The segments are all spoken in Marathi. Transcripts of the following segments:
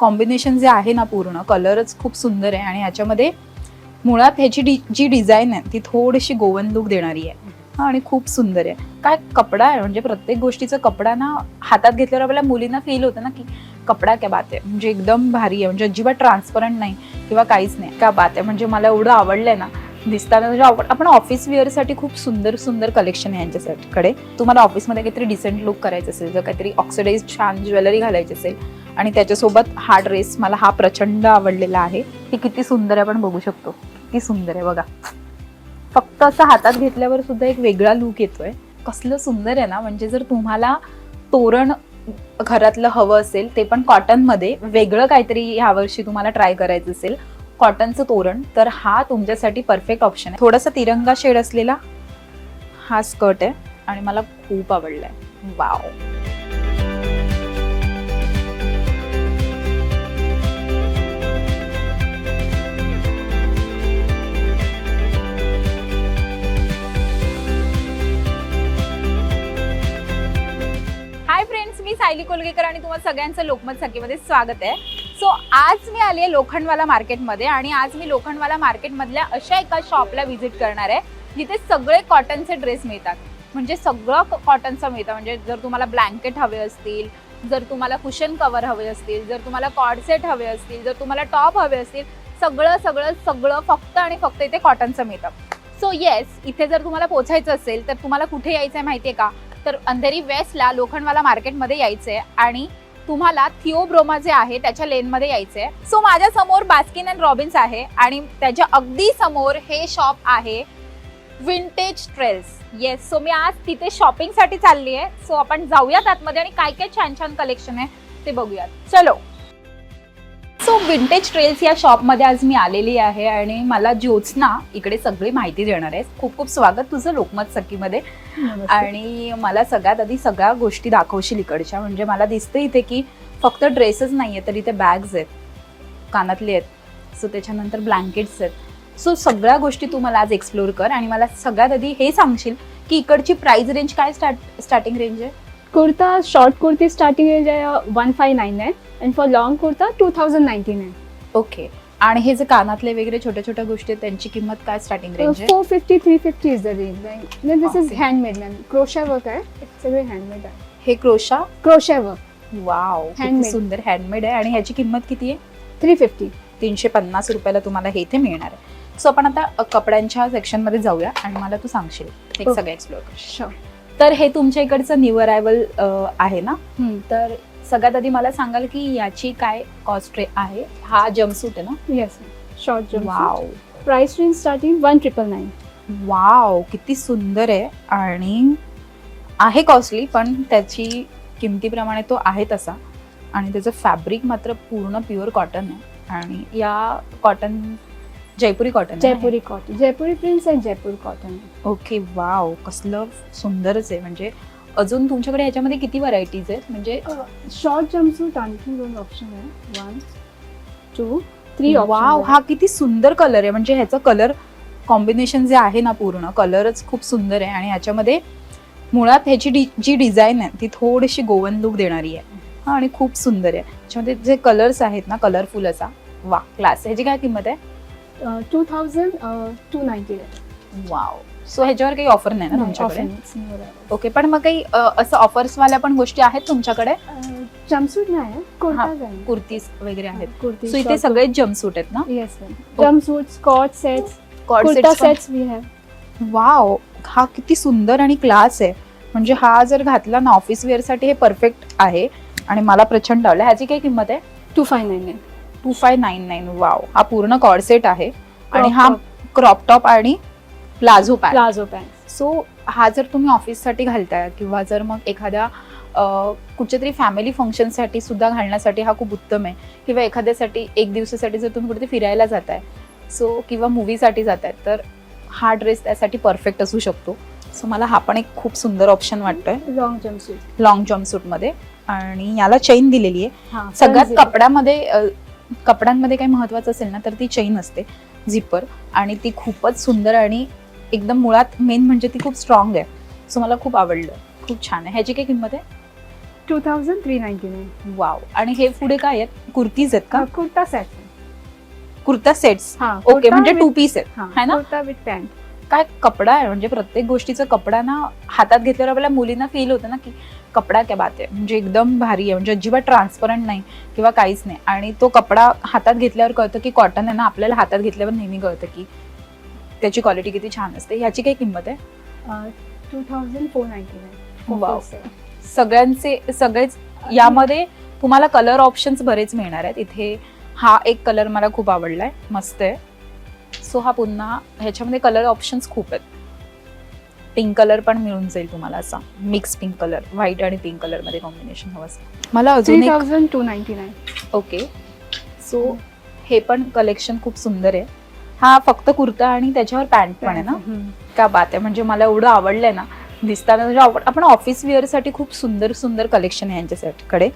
कॉम्बिनेशन जे आहे ना पूर्ण कलरच खूप सुंदर आहे आणि ह्याच्यामध्ये मुळात ह्याची डि जी डिझाईन आहे ती थोडीशी गोवन लुक देणारी आहे. आणि खूप सुंदर आहे. काय कपडा आहे म्हणजे प्रत्येक गोष्टीचा कपडा ना हातात घेतल्यावर आपल्या मुलींना फील होतं ना की कपडा क्या बात आहे. म्हणजे एकदम भारी आहे म्हणजे अजिबात ट्रान्सपरंट नाही किंवा काहीच नाही. का बात आहे म्हणजे मला एवढं आवडलंय ना दिसताना म्हणजे आवड आपण ऑफिस वेअरसाठी खूप सुंदर सुंदर कलेक्शन आहे यांच्यासाठी कडे. तुम्हाला ऑफिसमध्ये काहीतरी डिसेंट लुक करायचं असेल जर काहीतरी ऑक्सिडाईज छान ज्वेलरी घालायची असेल आणि त्याच्यासोबत हा ड्रेस मला हा प्रचंड आवडलेला आहे. हे किती सुंदर आहे आपण बघू शकतो. किती सुंदर आहे बघा. फक्त असं हातात घेतल्यावर सुद्धा एक वेगळा लुक येतोय. कसलं सुंदर आहे ना म्हणजे जर तुम्हाला तोरण घरातलं हवं असेल ते पण कॉटनमध्ये वेगळं काहीतरी ह्यावर्षी तुम्हाला ट्राय करायचं असेल कॉटनचं तोरण तर हा तुमच्यासाठी परफेक्ट ऑप्शन आहे. थोडासा तिरंगा शेड असलेला हा स्कर्ट आहे आणि मला खूप आवडला आहे वाव हाय फ्रेंड्स मी सायली कोलगेकर आणि तुम्हाला सगळ्यांचं लोकमत सखीमध्ये स्वागत आहे. सो आज मी आली आहे लोखंडवाला मार्केटमध्ये आणि आज मी लोखंडवाला मार्केटमधल्या अशा एका शॉपला व्हिजिट करणार आहे जिथे सगळे कॉटनचे ड्रेस मिळतात. म्हणजे सगळं कॉटनचं मिळतं. म्हणजे जर तुम्हाला ब्लँकेट हवे असतील जर तुम्हाला कुशन कवर हवे असतील जर तुम्हाला कॉडसेट हवे असतील जर तुम्हाला टॉप हवे असतील सगळं सगळं सगळं फक्त आणि फक्त इथे कॉटनचं मिळतं. सो येस इथे जर तुम्हाला पोचायचं असेल तर तुम्हाला कुठे यायचं आहे माहिती आहे का? तर अंधेरी वेस्टला लोखंडवाला मार्केटमध्ये यायचं आहे आणि तुम्हाला थिओब्रोमा जे आहे त्याच्या लेनमध्ये यायचं आहे सो माझ्यासमोर बास्किन अँड रॉबिन्स आहे आणि त्याच्या अगदी समोर हे शॉप आहे विंटेज ट्रेल्स. येस सो मी आज तिथे शॉपिंगसाठी चालली आहे सो आपण जाऊयात आतमध्ये आणि काय काय छान छान कलेक्शन आहे ते बघूयात. चलो. सो विंटेज ट्रेल्स या शॉपमध्ये आज मी आलेली आहे आणि मला ज्योत्स्ना इकडे सगळी माहिती देणार आहे. खूप खूप स्वागत तुझं लोकमत सखीमध्ये. आणि मला सगळ्यात आधी सगळ्या गोष्टी दाखवशील इकडच्या. म्हणजे मला दिसतं इथे की फक्त ड्रेसेस नाही आहेत तर इथे बॅग्स आहेत. कानातले आहेत. सो त्याच्यानंतर ब्लँकेट्स आहेत. सो सगळ्या गोष्टी तू मला आज एक्सप्लोर कर आणि मला सगळ्यात आधी हे सांगशील की इकडची प्राइस रेंज काय स्टार्ट स्टार्टिंग रेंज आहे? Kurta short kurti starting range आहे one five nine nine and for long kurta two thousand ninety nine okay आणि हे जे कानातले वगैरे छोट्या छोट्या गोष्टी आहेत त्यांची किंमत काय स्टार्टिंग रेंज आहे? Four fifty three fifty is the range this is. Handmade ma'am crochet work आहे. सगळे हँडमेड आहे. हे crochet crochet work wow Handmade. सुंदर हँडमेड आहे. आणि ह्याची किंमत किती आहे? थ्री फिफ्टी तीनशे पन्नास रुपयाला तुम्हाला हे इथे मिळणार आहे. सो आपण आता कपड्यांच्या सेक्शनमध्ये जाऊया आणि मला तू सांगशील. हे Okay. सगळं एक्सप्लोर तर हे तुमच्या इकडचं न्यू अरायवल आहे ना? तर सगळ्यात आधी मला सांगाल की याची काय कॉस्ट आहे? हा जम्पसूट आहे ना? Yes short jump wow price range starting one triple nine wow किती सुंदर आहे. आणि आहे कॉस्टली पण त्याची किमतीप्रमाणे तो आहे तसा. आणि त्याचं फॅब्रिक मात्र पूर्ण प्युअर कॉटन आहे. आणि या cotton Jaipuri cotton Jaipuri cotton Jaipuri prints and Jaipur cotton okay wow कसलं सुंदरच आहे. म्हणजे अजून तुमच्याकडे ह्याच्यामध्ये किती व्हरायटीज आहेत? म्हणजे शॉर्ट जम्पसूट आणखी दोन ऑप्शन आहे. वन टू थ्री वाव हा किती सुंदर कलर आहे. म्हणजे ह्याचा कलर कॉम्बिनेशन जे आहे ना पूर्ण कलरच खूप सुंदर आहे. आणि ह्याच्यामध्ये मुळात ह्याची डि जी डिझाईन आहे ती थोडीशी गोवन लुक देणारी आहे. हा आणि खूप सुंदर आहे. त्याच्यामध्ये जे कलर्स आहेत ना कलरफुल असा वा क्लास ह्याची काय किंमत आहे? Two thousand two ninety wow so ह्याच्यावर काही ऑफर नाही ना तुमच्याकडे? ओके पण मग काही असं ऑफर्स वाल्या पण गोष्टी आहेत तुमच्याकडे? जम्पसूट नाही कुर्ताज वगैरे आहेत. कुर्ती सो इथे सगळेच जम्पसूट आहेत ना? Yes jumpsuit skort sets kurta पण- सेट्स वी हॅव वाव हा किती सुंदर आणि क्लास आहे. म्हणजे हा जर घातला ना ऑफिस वेअरसाठी हे परफेक्ट आहे. आणि मला प्रचंड आवडला. ह्याची काय किंमत आहे? Two five nine nine two five nine nine wow हा पूर्ण कॉर्सेट आहे. आणि हा क्रॉप टॉप आणि palazzo pant palazzo pant so हा जर तुम्ही ऑफिससाठी घालताय किंवा जर मग एखाद्या कुठच्या तरी फॅमिली फंक्शनसाठी सुद्धा घालण्यासाठी हा खूप उत्तम आहे. किंवा एखाद्यासाठी एक दिवसासाठी जर तुम्ही कुठे फिरायला जाताय सो किंवा मूवीसाठी जाताय तर हा ड्रेस त्यासाठी परफेक्ट असू शकतो. सो मला हा पण एक खूप सुंदर ऑप्शन वाटतोय. लॉंग जम्पसूट लॉंग जम्पमध्ये. आणि याला चेन दिलेली आहे. सगळ्यात कपड्यामध्ये कपड्यांमध्ये काही महत्वाचं असेल ना तर ती चेन असते झिपर आणि ती खूपच सुंदर आणि एकदम मुळात मेन म्हणजे ती खूप स्ट्रॉंग आहे. सो मला खूप आवडलं. खूप छान आहे. ह्याची काय किंमत आहे? Two thousand three ninety nine wow आणि हे पुढे काय आहेत? कुर्तीज आहेत का? कुर्ता सेट कुर्ता सेट्स हा ओके म्हणजे टू पीस आहेत. है ना? कुर्ता विथ पॅन्ट काय कपडा आहे? म्हणजे प्रत्येक गोष्टीचा कपडा ना हातात घेतल्यावर आपल्या मुलींना फील होतं ना की कपडा क्या बात आहे? म्हणजे एकदम भारी आहे. म्हणजे अजिबात ट्रान्सपरंट नाही किंवा काहीच नाही. आणि तो कपडा हातात घेतल्यावर कळतं की कॉटन आहे ना आपल्याला हातात घेतल्यावर नेहमी कळतं की त्याची क्वालिटी किती छान असते. ह्याची काय किंमत आहे? Two thousand four ninety. सगळ्यांचे सगळेच यामध्ये तुम्हाला कलर ऑप्शन्स बरेच मिळणार आहेत. इथे हा एक कलर मला खूप आवडलाय. मस्त आहे. सो हा पुन्हा ह्याच्यामध्ये कलर ऑप्शन्स खूप आहेत. पिंक कलर पण मिळून जाईल तुम्हाला असा. मिक्स पिंक कलर व्हाईट आणि पिंक कलरमध्ये कॉम्बिनेशन हवं असेल मला अजून thousand two ninety nine okay so हे पण कलेक्शन खूप सुंदर आहे. हा फक्त कुर्ता आणि त्याच्यावर पॅन्ट पण आहे ना? क्या बात आहे. म्हणजे मला एवढं आवडलंय ना. दिसताना म्हणजे आपण ऑफिससाठी खूप सुंदर सुंदर कलेक्शन आहे यांच्याकडे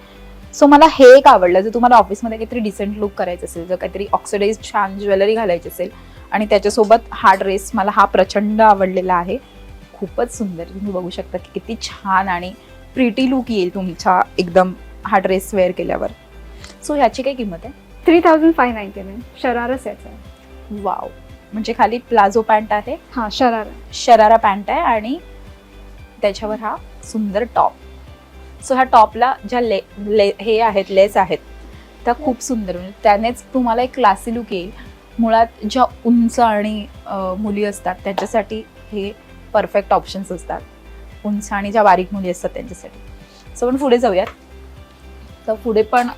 सो मला हे एक आवडलं. जर तुम्हाला ऑफिसमध्ये काहीतरी डिसेंट लुक करायचं असेल जर काहीतरी ऑक्सिडाईज छान ज्वेलरी घालायची असेल आणि त्याच्यासोबत हा ड्रेस मला हा प्रचंड आवडलेला आहे. खूपच सुंदर. तुम्ही बघू शकता की किती छान आणि प्रिटी लुक येईल तुमच्या एकदम हा ड्रेस वेअर केल्यावर. सो ह्याची काय किंमत आहे? Three thousand five ninety nine sharara set आहे. वाव म्हणजे खाली प्लाझो पॅन्ट आहे. हा शरारा. शरारा पॅन्ट आहे आणि त्याच्यावर हा सुंदर टॉप सो ह्या टॉपला ज्या ले ले हे आहेत लेस आहेत त्या खूप सुंदर. म्हणजे त्यानेच तुम्हाला एक क्लासी लुक येईल. मुळात ज्या उंच आणि मुली असतात त्यांच्यासाठी हे परफेक्ट ऑप्शन्स असतात. उंच आणि ज्या बारीक मुली असतात त्यांच्यासाठी. सो आपण पुढे जाऊयात. तर पुढे पण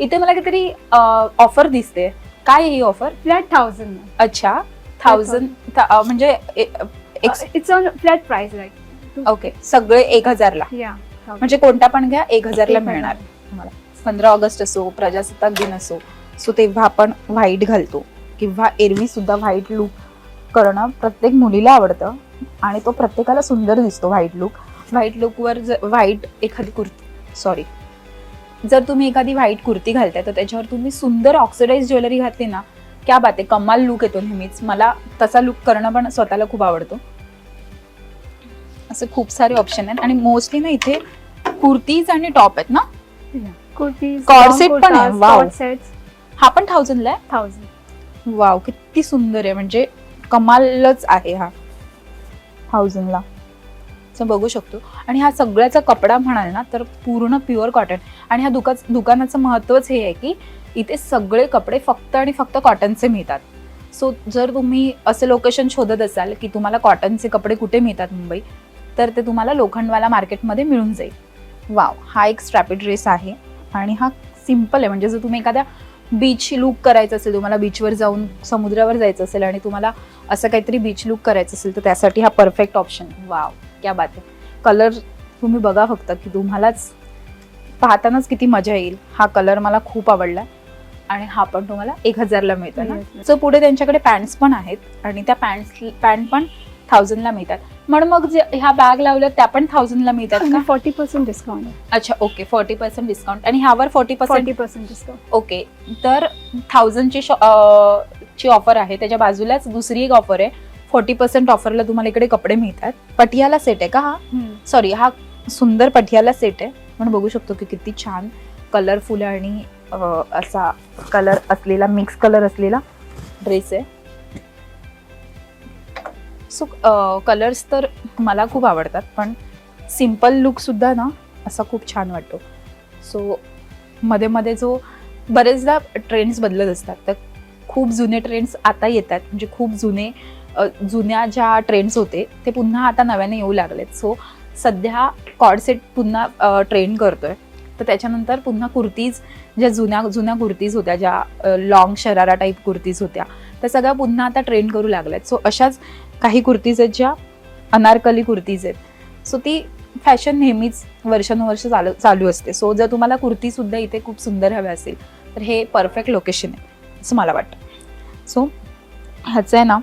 इथे मला काहीतरी ऑफर दिसते. काय ही ऑफर फ्लॅट थाउजंड. अच्छा. थाउजंड म्हणजे it's on flat price like okay सगळे एक हजारला. म्हणजे कोणता पण घ्या एक हजारला. मिळणार. तुम्हाला. पंधरा ऑगस्ट असो प्रजासत्ताक दिन असो सो तेव्हा आपण व्हाईट घालतो. किंवा एरवी सुद्धा व्हाईट लुक करणं प्रत्येक मुलीला आवडतं. आणि तो प्रत्येकाला सुंदर दिसतो व्हाईट लुक व्हाईट लुकवर जर व्हाईट एखादी कुर्ती सॉरी जर तुम्ही एखादी व्हाईट कुर्ती घालताय तर त्याच्यावर तुम्ही सुंदर ऑक्सिडाईज ज्वेलरी घातली ना क्या बात आहे कमाल लुक येतो नेहमीच. मला तसा लुक करणं पण स्वतःला खूप आवडतो. असे खूप सारे ऑप्शन आहेत. आणि मोस्टली ना इथे कुर्तीज आणि टॉप आहेत ना? कुर्तीज Corset पण आहे, हा पण थाउजंडला आहे? थाउजंड. वाव किती सुंदर आहे. म्हणजे कमालच आहे हा. थाउजंडला. असं बघू शकतो. आणि हा सगळ्याचा कपडा म्हणाल ना तर पूर्ण प्युअर कॉटन. आणि ह्या दुका दुकानाचं महत्वच हे आहे की इथे सगळे कपडे फक्त आणि फक्त कॉटनचे मिळतात. सो जर तुम्ही असे लोकेशन शोधत असाल की तुम्हाला कॉटनचे कपडे कुठे मिळतात मुंबई तर ते तुम्हाला लोखंडवाला मार्केटमध्ये मिळून जाईल. वाव हा एक स्ट्रॅपी ड्रेस आहे. आणि हा सिंपल आहे. म्हणजे जर तुम्ही एखाद्या बीच लुक करायचं असेल तुम्हाला बीचवर जाऊन समुद्रावर जायचं असेल आणि तुम्हाला असं काहीतरी बीच लुक करायचं असेल तर त्यासाठी हा परफेक्ट ऑप्शन वाव क्या बात आहे. कलर तुम्ही बघा फक्त की तुम्हालाच पाहतानाच किती मजा येईल. हा कलर मला खूप आवडला आणि हा पण तुम्हाला एक हजारला मिळतो ना. सो पुढे त्यांच्याकडे पॅन्ट्स पण आहेत आणि त्या पॅन्ट पॅन्ट पण थाउजंडला मिळतात. म्हणून मग जे ह्या बॅग लावल्या त्या पण थाउजंडला मिळतात का? फोर्टी पर्सेंट डिस्काउंट अच्छा ओके फोर्टी पर्सेंट डिस्काउंट आणि ह्यावर forty percent percent discount okay तर थाउजंडची ची ऑफर आहे. त्याच्या बाजूलाच दुसरी एक ऑफर आहे. फोर्टी पर्सेंट ऑफरला तुम्हाला इकडे कपडे मिळतात. पटियाला सेट आहे का हा? सॉरी हा सुंदर पटियाला सेट आहे. म्हणून बघू शकतो की किती छान कलरफुल आणि असा कलर असलेला मिक्स कलर असलेला ड्रेस आहे. सो कलर्स uh, तर मला खूप आवडतात पण सिंपल लुकसुद्धा ना असा खूप छान वाटतो. सो मध्ये मध्ये जो बरेचदा ट्रेंड्स बदलत असतात तर खूप जुने ट्रेंड्स आता येतात. म्हणजे खूप जुने जुन्या ज्या ट्रेंड्स होते ते पुन्हा आता नव्याने येऊ लागलेत. सो सध्या कॉडसेट पुन्हा ट्रेंड करतोय. तर त्याच्यानंतर पुन्हा कुर्तीज ज्या जुन्या जुन्या कुर्तीज होत्या ज्या लॉंग शरारा टाईप कुर्तीज होत्या त्या सगळ्या पुन्हा आता ट्रेंड करू लागल्यात. सो अशाच काही कुर्तीज आहेत ज्या अनारकली कुर्तीज आहेत. सो ती फॅशन नेहमीच वर्षानुवर्ष चालू चालू असते. सो जर तुम्हाला कुर्तीसुद्धा इथे खूप सुंदर हव्या असेल तर हे परफेक्ट लोकेशन आहे असं मला वाटतं. सो ह्याचं आहे ना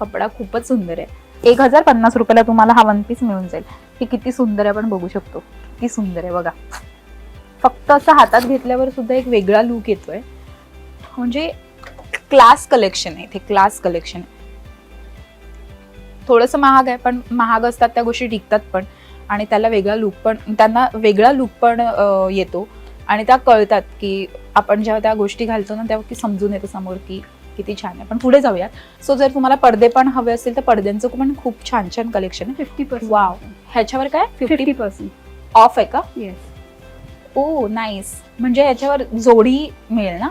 कपडा खूपच सुंदर आहे. एक हजार पन्नास रुपयाला तुम्हाला हा वन पीस मिळून जाईल. हे किती सुंदर आहे आपण बघू शकतो. किती सुंदर आहे बघा. फक्त असं हातात घेतल्यावर सुद्धा एक वेगळा लुक येतोय. म्हणजे क्लास कलेक्शन आहे इथे क्लास कलेक्शन आहे थोडंसं महाग आहे पण महाग असतात त्या गोष्टी टिकतात पण. आणि त्याला वेगळा लुक पण त्यांना वेगळा लुक पण येतो. आणि त्या कळतात की आपण जेव्हा त्या गोष्टी घालतो ना तेव्हा की समजून येतं समोर की किती छान आहे. पण पुढे जाऊयात. सो जर तुम्हाला पडदे पण हवे असतील तर पडद्यांचं पण खूप छान छान कलेक्शन आहे. फिफ्टी पर्सेंट वाव ह्याच्यावर काय? फिफ्टी पर्सेंट ऑफ आहे का? येस ओ नाईस म्हणजे याच्यावर जोडी मिळेल ना?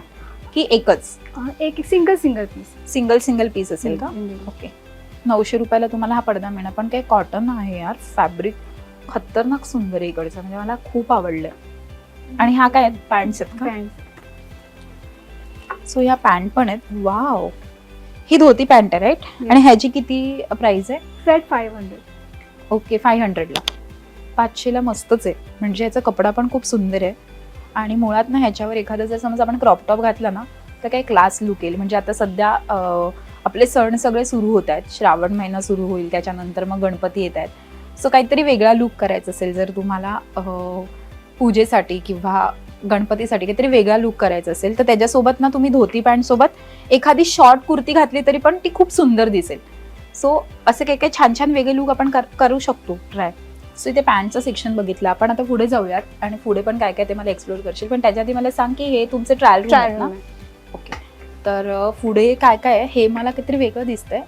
की एकच? एक single single piece single single piece असेल का. ओके नऊशे रुपयाला तुम्हाला हा पडदा मिळणार. पण काय कॉटन आहे यार फॅब्रिक खतरनाक सुंदर आहे इकडचं. म्हणजे मला खूप आवडलं. आणि हा काय पॅन्ट आहेत का? सो ह्या पॅन्ट पण आहेत. वाव ही धोती पॅन्ट आहे राईट आणि ह्याची किती प्राइस आहे? Flat five hundred okay five हंड्रेडला पाचशेला मस्तच आहे. म्हणजे ह्याचा कपडा पण खूप सुंदर आहे. आणि मुळात ना ह्याच्यावर एखादं जर समज आपण क्रॉप टॉप घातला ना तर काही क्लास लुक येईल. म्हणजे आता सध्या आपले सण सगळे सुरू होत आहेत. श्रावण महिना सुरू होईल त्याच्यानंतर मग गणपती येत आहेत. सो काहीतरी वेगळा लुक करायचा असेल जर तुम्हाला पूजेसाठी किंवा गणपतीसाठी काहीतरी वेगळा लुक करायचा असेल तर त्याच्यासोबत ना तुम्ही धोती पॅन्ट सोबत एखादी शॉर्ट कुर्ती घातली तरी पण ती खूप सुंदर दिसेल. सो असे काही काही छान छान वेगळे लुक आपण कर- करू शकतो ट्राय सो इथे पॅन्टचं सेक्शन बघितलं. आपण आता पुढे जाऊयात आणि पुढे पण काय काय ते मला एक्सप्लोर करशील. पण त्याच्या आधी मला सांग की हे तुमचे ट्रायल ट्रायल ना? तर पुढे काय काय आहे हे मला काहीतरी वेगळं दिसतंय.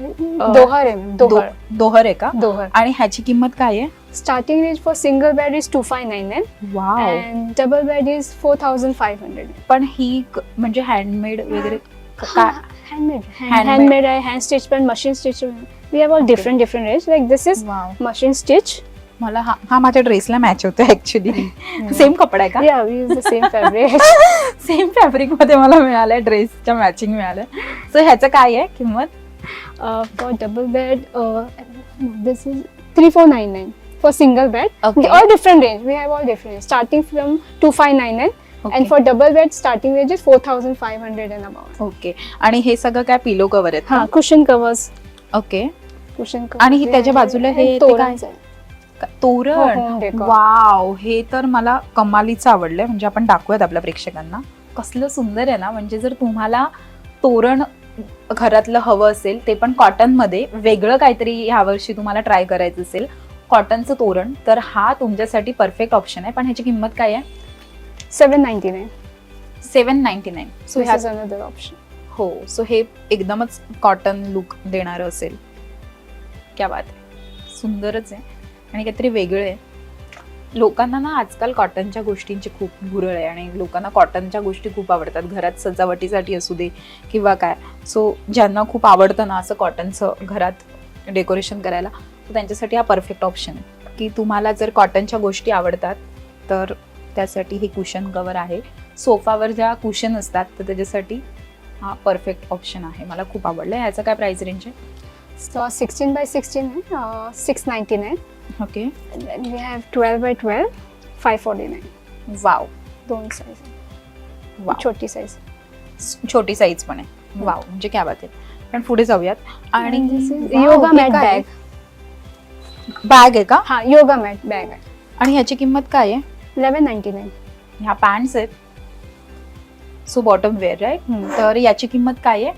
दोहर आहे दोहर. दोहर आहे का? दोहर. आणि ह्याची किंमत काय आहे? Starting range for single bed is two five nine nine double bed is four thousand five hundred पण ही म्हणजे हँडमेड वगैरे हँडमेड. हँडमेड आहे हँड स्टिच पण machine stitch we have all different different range like this is machine stitch मला हा हा माझ्या ड्रेसला मॅच होतो ऍक्च्युली सेम कपडा आहे का? वी सेम फॅब्रिक सेम फॅब्रिकमध्ये मला मिळालंय ड्रेसच्या मॅचिंग मिळालंय. सो ह्याचं काय आहे किंमत? For double bed this is three four nine nine for single bed Okay. all different range. We have all different range starting from 2599 and for double bed starting range is 4500 and above. Okay आणि हे सगळं काय पिलो कवर आहेत हा cushion covers. ओके covers आणि हे त्याच्या बाजूला हे And ते तोरणचं आहे. हो, तोरण decor. वाव हे तर मला कमालीचं आवडलंय. म्हणजे आपण दाखवूयात आपल्या प्रेक्षकांना. कसलं सुंदर आहे ना? म्हणजे जर तुम्हाला तोरण घरातलं हवं असेल ते पण कॉटनमध्ये वेगळं काहीतरी ह्यावर्षी तुम्हाला ट्राय करायचं असेल कॉटनचं तोरण तर हा तुमच्यासाठी परफेक्ट ऑप्शन आहे. पण ह्याची किंमत काय आहे? 799 सेवन नाईन्टी नाईन सो ह्या another option. हो सो हे एकदमच कॉटन लुक देणारं असेल. क्या बात आहे. सुंदरच आहे. आणि काहीतरी वेगळं. आहे लोकांना ना आजकाल कॉटनच्या गोष्टींची खूप भुरळ आहे आणि लोकांना कॉटनच्या गोष्टी खूप आवडतात. घरात सजावटीसाठी असू दे किंवा काय. सो ज्यांना खूप आवडतं ना असं कॉटनचं घरात डेकोरेशन करायला तर त्यांच्यासाठी हा परफेक्ट ऑप्शन आहे. की तुम्हाला जर कॉटनच्या गोष्टी आवडतात तर त्यासाठी हे कुशन कवर आहे. सोफावर ज्या कुशन असतात तर त्याच्यासाठी हा परफेक्ट ऑप्शन आहे. मला खूप आवडलं. ह्याचं काय प्राईस रेंज आहे? So 16 by 16 है uh, 699 okay and then we have 12 by 12 549 wow दोन साइज वाव छोटी साइज छोटी साईज पण आहे. वाव म्हणजे काय बात आहे. पण पुढे जाऊयात. आणि वाव, हे mat काय? bag bag. आहे का? हा योगा मॅट बॅग आहे. आणि ह्याची किंमत काय आहे? 1199 ह्या पॅन्ट्स आहेत. सो बॉटम वेअर राईट हम्म. तर याची किंमत काय आहे?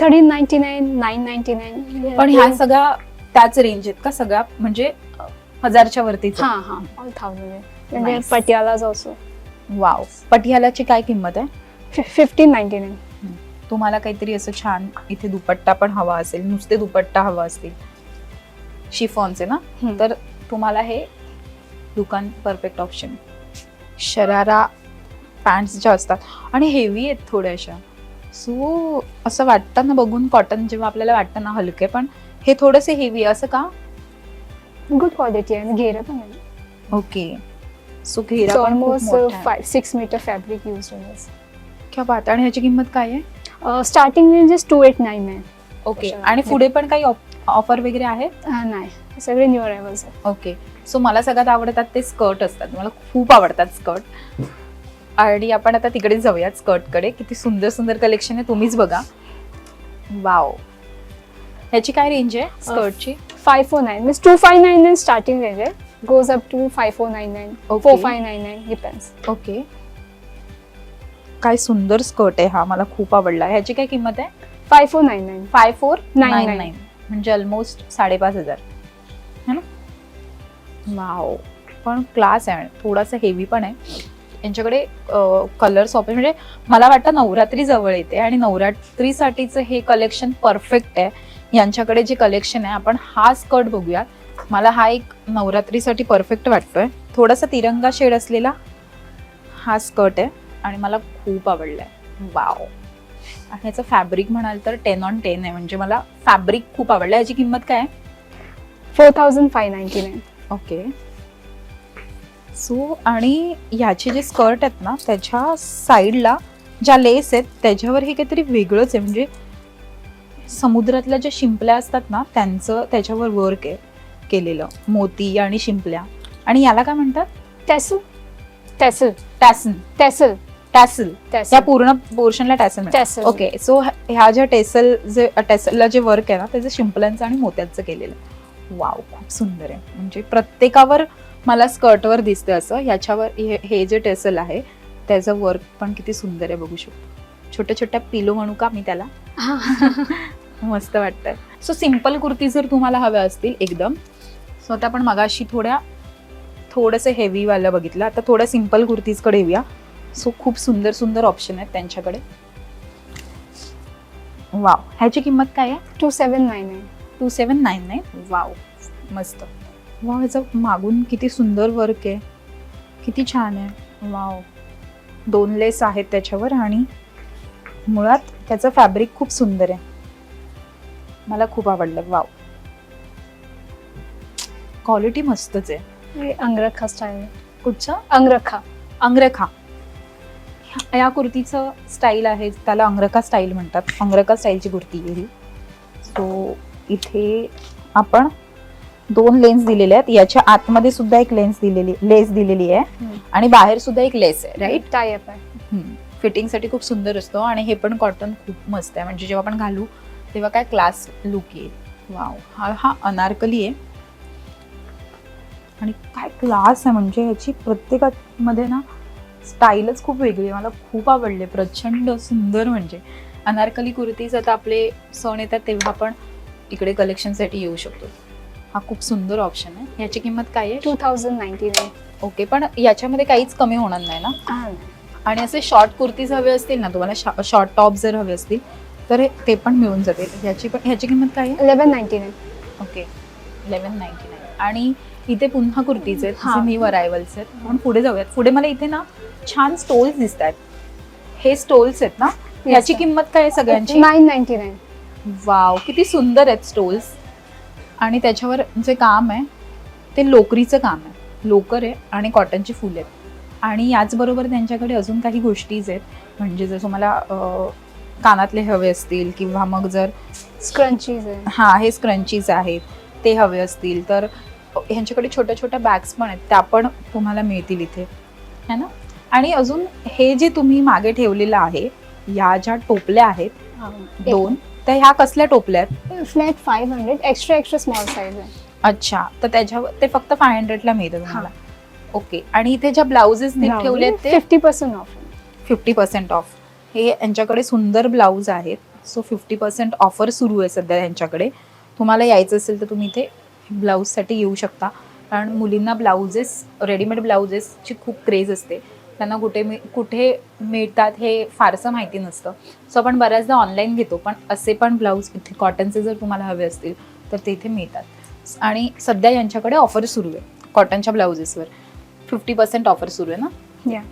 Thirteen ninety nine nine ninety nine पण ह्या सगळ्या त्याच रेंज आहेत का सगळ्या? म्हणजे हजारच्या वरतीच. हा हा. ऑल थाउजंड म्हणजे Nice. पटियालाज ऑल्सो वाव पटियालाची काय किंमत आहे? फिफ्टीन नाईन्टी नाईन तुम्हाला काहीतरी असं छान इथे दुपट्टा पण हवा असेल नुसते दुपट्टा हवा असतील. शिफॉनचे ना? तर तुम्हाला हे दुकान परफेक्ट ऑप्शन शरारा पॅन्ट्स ज्या असतात. आणि हेवी आहेत थोड्याशा. सो असं वाटतं ना बघून कॉटन जेव्हा आपल्याला वाटतं ना हलके पण हे थोडेसे हेवी असं का? गुड क्वालिटी आहे आणि घेरं पण आहे. ओके सो घेरा पण खूप ऑलमोस्ट मोठा आहे. Five six metre fabric use क्या बात आहे. आणि ह्याची किंमत काय आहे? Starting range is two eight nine आहे. ओके. आणि पुढे पण काही ऑफर वगैरे आहे? हा, नाही. सगळे न्यू अरायवल्स आहे ओके सो मला सगळ्यात आवडतात ते स्कर्ट असतात. मला खूप आवडतात स्कर्ट आणि आपण आता तिकडे जाऊयात स्कर्टकडे किती सुंदर सुंदर कलेक्शन आहे. तुम्हीच बघा. वाव ह्याची काय रेंज आहे? स्कर्टची five four nine means two five nine nine starting range आहे. Goes up to five four nine nine. Four five nine nine depends okay काय सुंदर स्कर्ट आहे हा. मला खूप आवडला. ह्याची काय किंमत आहे? Five four nine nine five four nine. Nine म्हणजे ऑलमोस्ट साडेपाच हजार. है ना? वाव पण क्लास आहे. थोडासा हेवी पण आहे. यांच्याकडे कलर्स ऑप्शन म्हणजे मला वाटतं नवरात्री जवळ येते आणि नवरात्रीसाठीचं हे कलेक्शन परफेक्ट आहे. यांच्याकडे जे कलेक्शन आहे आपण हा स्कर्ट बघूया मला हा एक नवरात्रीसाठी परफेक्ट वाटतोय. थोडासा तिरंगा शेड असलेला हा स्कर्ट आहे आणि मला खूप आवडलाय. वाव आणि याचं फॅब्रिक म्हणाल तर टेन ऑन टेन आहे. म्हणजे मला फॅब्रिक खूप आवडलं याची किंमत काय आहे? Four thousand five ninety nine. Okay. So आणि ह्याचे जे स्कर्ट आहेत ना त्याच्या साईडला ज्या लेस आहेत त्याच्यावर हे काहीतरी वेगळंच आहे. म्हणजे समुद्रातल्या ज्या शिंपल्या असतात ना त्यांचं त्याच्यावर वर्क आहे केलेलं. मोती आणि शिंपल्या. आणि याला काय म्हणतात? Tassel tassel tassel tassel tassel tassel या पूर्ण पोर्शनला टॅसल म्हणतात. टेसल ओके सो ह्या ज्या टेसल जे टेसलला जे वर्क आहे ना त्याचं शिंपल्यांचं आणि मोत्यांचं केलेलं आहे. वाव खूप सुंदर आहे. म्हणजे प्रत्येकावर मला स्कर्टवर दिसतं असं. ह्याच्यावर हे हे जे टेसल आहे त्याचं वर्क पण किती सुंदर आहे बघू शकतो. छोट्या छोट्या पिलो म्हणू का मी त्याला? मस्त वाटतंय. सो सिंपल कुर्ती जर तुम्हाला हव्या असतील एकदम. सो आता आपण मगाशी थोड्या थोडंसं हेवीवालं बघितलं. आता थोड्या सिंपल कुर्तीजकडे येऊया. सो खूप सुंदर सुंदर ऑप्शन आहेत त्यांच्याकडे. वाव ह्याची किंमत काय आहे? Two seven nine nine two seven nine nine wow मस्त. वाव ह्याचं मागून किती सुंदर वर्क आहे. किती छान आहे. वाव दोन लेस आहेत त्याच्यावर आणि मुळात त्याचं फॅब्रिक खूप सुंदर आहे. मला खूप आवडलं. वाव. क्वालिटी मस्तच आहे. अंगरखा स्टाईल कुठचं? अंगरखा. अंगरेखा. या कुर्तीचं स्टाईल आहे. त्याला अंगरखा स्टाईल म्हणतात. अंगरखा स्टाईलची कुर्ती आहे ही. सो इथे आपण दोन लेन्स दिलेले आहेत. याच्या आतमध्ये सुद्धा एक लेन्स दिलेली लेस दिलेली आहे. आणि बाहेर सुद्धा एक लेस आहे राईट टाय अप आहे फिटिंगसाठी खूप सुंदर असतो. आणि हे पण कॉटन खूप मस्त आहे. म्हणजे जेव्हा आपण घालू तेव्हा काय क्लास लुक येईल. वाव हा हा अनारकली आहे. आणि काय क्लास आहे म्हणजे ह्याची प्रत्येकामध्ये ना स्टाईलच खूप वेगळी आहे. मला खूप आवडले प्रचंड सुंदर म्हणजे. अनारकली कुर्तीज आता आपले सण येतात तेव्हा आपण इकडे कलेक्शनसाठी येऊ शकतो. हा खूप सुंदर ऑप्शन आहे. याची किंमत काय आहे? Two thousand ninety nine okay पण याच्यामध्ये काहीच कमी होणार नाही ना? आणि असे शॉर्ट कुर्तीज हवे असतील ना तुम्हाला शॉर्ट टॉप जर हवे असतील तर ते पण मिळून जातील. ह्याची पण ह्याची किंमत काय आहे? Eleven ninety nine okay eleven ninety nine आणि इथे पुन्हा कुर्तीज आहेत. हा. जे न्यू अरायवल्स आहेत. आपण पुढे जाऊयात. पुढे मला इथे ना छान स्टोल्स दिसत आहेत. हे स्टोल्स आहेत ना? याची sir. किंमत काय आहे सगळ्यांची? नाईन नाईन्टी नाईन वाव किती सुंदर आहेत स्टोल्स आणि त्याच्यावर जे काम आहे ते लोकरीचं काम आहे. लोकर आहे आणि कॉटनची फुलं आहेत. आणि याचबरोबर त्यांच्याकडे अजून काही गोष्टीज आहेत. म्हणजे जर तुम्हाला अं, कानातले हवे असतील किंवा मग जर स्क्रंचीज आहे. हां हे स्क्रंचीज आहेत ते हवे असतील तर ह्यांच्याकडे छोट्या छोट्या बॅग्स पण आहेत त्या पण तुम्हाला मिळतील इथे. है ना? आणि अजून हे जे तुम्ही मागे ठेवलेलं आहे या ज्या टोपल्या आहेत दोन तर ह्या कसल्या टोपल्या आहेत? Flat five hundred extra extra small size आहे. अच्छा तर त्याच्यावर ते फक्त फाय हंड्रेडला मिळतं तुम्हाला. ओके आणि इथे ज्या ब्लाउजेस ठेवले आहेत ते? Fifty percent off fifty percent off हे यांच्याकडे सुंदर ब्लाऊज आहेत. सो फिफ्टी पर्सेंट ऑफर सुरू आहे सध्या यांच्याकडे. तुम्हाला यायचं असेल तर तुम्ही इथे ब्लाऊजसाठी येऊ शकता. कारण मुलींना ब्लाउजेस रेडीमेड ब्लाउजेसची खूप क्रेज असते. त्यांना कुठे मिळ कुठे मिळतात हे फारसं माहिती नसतं. सो आपण बऱ्याचदा ऑनलाईन घेतो पण असे पण ब्लाऊज इथे कॉटनचे जर तुम्हाला हवे असतील तर ते इथे मिळतात. आणि सध्या यांच्याकडे ऑफर सुरू आहे कॉटनच्या ब्लाउजेसवर फिफ्टी पर्सेंट ऑफर सुरू आहे ना? या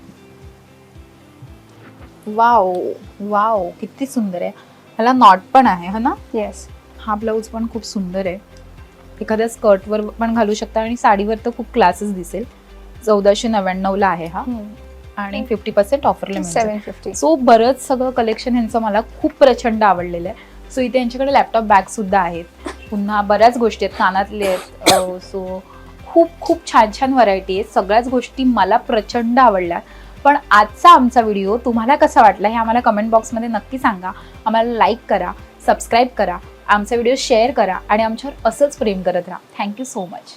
वाव वाव किती सुंदर आहे. ह्याला नॉट पण आहे हा ना? येस हा ब्लाऊज पण खूप सुंदर आहे. एखाद्या स्कर्टवर पण घालू शकता आणि साडीवर तर खूप क्लासेस दिसेल. चौदाशे नव्याण्णवला आहे हा. आणि फिफ्टी पर्सेंट ऑफरला मिळेल सेवन फिफ्टी सो बरंच सगळं कलेक्शन यांचं मला खूप प्रचंड आवडलेलं आहे. सो इथे यांच्याकडे लॅपटॉप बॅग सुद्धा आहेत. पुन्हा बऱ्याच गोष्टी आहेत. कानातले आहेत. सो खूप खूप छान छान व्हरायटी आहेत. सगळ्याच गोष्टी मला प्रचंड आवडल्या. पण आजचा आमचा व्हिडिओ तुम्हाला कसा वाटला हे आम्हाला कमेंट बॉक्समध्ये नक्की सांगा. आम्हाला लाईक करा सबस्क्राईब करा आमचा व्हिडिओ शेअर करा आणि आमच्यावर असंच प्रेम करत राहा. Thank you so much